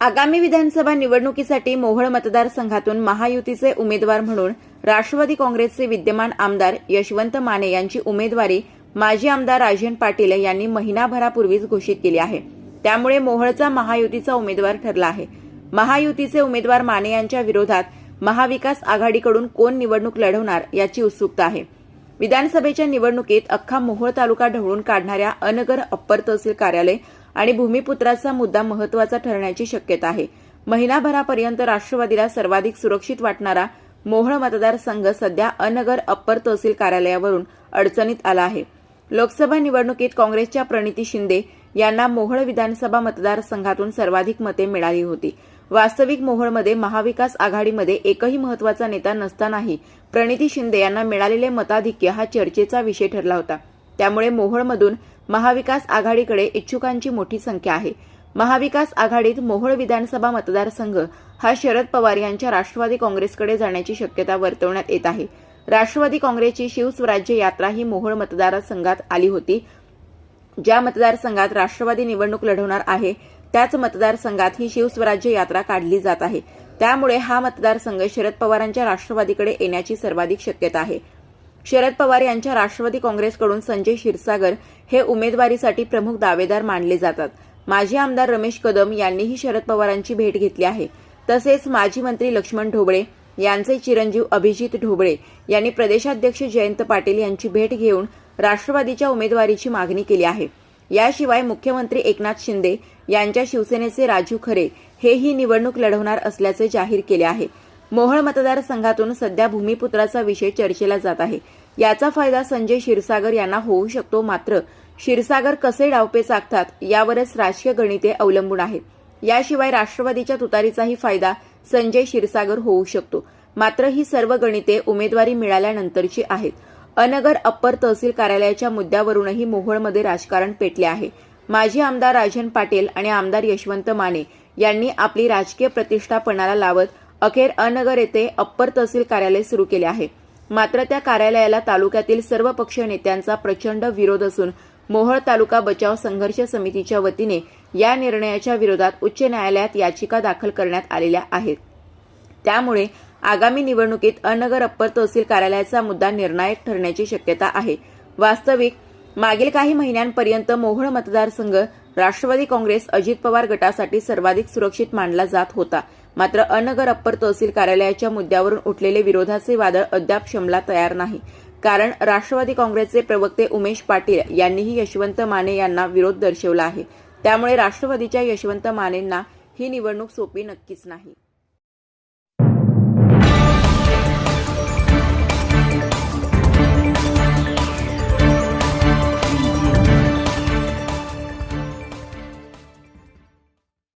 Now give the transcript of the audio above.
आगामी विधानसभा निवडणुकीसाठी मोहोळ मतदारसंघातून महायुतीचे उमेदवार म्हणून राष्ट्रवादी काँग्रेसचे विद्यमान आमदार यशवंत माने यांची उमेदवारी माजी आमदार राजन पाटील यांनी महिनाभरापूर्वीच घोषित केली आहे. त्यामुळे मोहोळचा महायुतीचा उमेदवार ठरला आहे. महायुतीचे उमेदवार माने यांच्या विरोधात महाविकास आघाडीकडून कोण निवडणूक लढवणार याची उत्सुकता आहे. विधानसभेच्या निवडणुकीत अख्खा मोहोळ तालुका ढवळून काढणाऱ्या अनगर अप्पर तहसील कार्यालय आणि भूमिपुत्राचा मुद्दा महत्त्वाचा ठरण्याची शक्यता आहे. महिनाभरापर्यंत राष्ट्रवादीला सर्वाधिक सुरक्षित वाटणारा मोहळ मतदारसंघ सध्या अनगर अप्पर तहसील कार्यालयावरून अडचणीत आला आहे. लोकसभा निवडणुकीत काँग्रेसच्या प्रणिती शिंदे यांना मोहळ विधानसभा मतदारसंघातून सर्वाधिक मते मिळाली होती. वास्तविक मोहोळमध्ये महाविकास आघाडीमध्ये एकही महत्त्वाचा नेता नसतानाही प्रणिती शिंदे यांना मिळालेले मताधिक्य हा चर्चेचा विषय ठरला होता. त्यामुळे मोहोळमधून महाविकास आघाडीकडे इच्छुकांची मोठी संख्या आहे. महाविकास आघाडीत मोहोळ विधानसभा मतदारसंघ हा शरद पवार यांच्या राष्ट्रवादी काँग्रेसकडे जाण्याची शक्यता वर्तवण्यात येत आहे. राष्ट्रवादी काँग्रेसची शिवस्वराज्य यात्रा ही मोहोळ मतदारसंघात आली होती. ज्या मतदारसंघात राष्ट्रवादी निवडणूक लढवणार आहे त्याच मतदारसंघात ही शिवस्वराज्य यात्रा काढली जात आहे. त्यामुळे हा मतदारसंघ शरद पवारांच्या राष्ट्रवादीकडे येण्याची सर्वाधिक शक्यता आहे. शरद पवार यांच्या राष्ट्रवादी काँग्रेसकडून संजय क्षीरसागर हे उमेदवारीसाठी प्रमुख दावेदार मानले जातात. माजी आमदार रमेश कदम यांनीही शरद पवारांची भेट घेतली आहे. तसेच माजी मंत्री लक्ष्मण ढोबळे यांचे चिरंजीव अभिजित ढोबळे यांनी प्रदेशाध्यक्ष जयंत पाटील यांची भेट घेऊन राष्ट्रवादीच्या उमेदवारीची मागणी केली आहे. याशिवाय मुख्यमंत्री एकनाथ शिंदे यांच्या शिवसेनेचे राजू खरे हेही निवडणूक लढवणार असल्याचे जाहीर केले आहे. मोहळ मतदारसंघातून सध्या भूमिपुत्राचा विषय चर्चेला जात आहे. याचा फायदा संजय क्षीरसागर यांना होऊ शकतो मात्र क्षीरसागर कसे डावपे चाकतात यावरच राजकीय गणिते अवलंबून आहेत. याशिवाय राष्ट्रवादीच्या तुतारीचाही फायदा संजय क्षीरसागर होऊ शकतो. मात्र ही सर्व गणिते उमेदवारी मिळाल्यानंतरची आहेत. अनगर अप्पर तहसील कार्यालयाच्या मुद्द्यावरूनही मोहोळमध्ये राजकारण पेटले आहे. माजी आमदार राजन पाटील आणि आमदार यशवंत माने यांनी आपली राजकीय प्रतिष्ठा पणाला लावत अखेर अनगर येथे अप्पर तहसील कार्यालय सुरू केले आहे. मात्र त्या कार्यालयाला तालुक्यातील सर्व पक्षीय नेत्यांचा प्रचंड विरोध असून मोहोळ तालुका बचाव संघर्ष समितीच्या वतीने या निर्णयाच्या विरोधात उच्च न्यायालयात याचिका दाखल करण्यात आलेल्या आहेत. त्यामुळे आगामी निवडणुकीत अनगर अप्पर तहसील कार्यालयाचा मुद्दा निर्णायक ठरण्याची शक्यता आहे. वास्तविक मागील काही महिन्यांपर्यंत मोहोळ मतदारसंघ राष्ट्रवादी काँग्रेस अजित पवार गटासाठी सर्वाधिक सुरक्षित मानला जात होता. मात्र अनगर अप्पर तहसील कार्यालयाच्या मुद्द्यावरून उठलेले विरोधाचे वादळ अद्याप शमला तयार नाही. कारण राष्ट्रवादी काँग्रेसचे प्रवक्ते उमेश पाटील यांनीही यशवंत माने यांना विरोध दर्शवला आहे. त्यामुळे राष्ट्रवादीच्या यशवंत मानेंना ही निवडणूक सोपी नक्कीच नाही.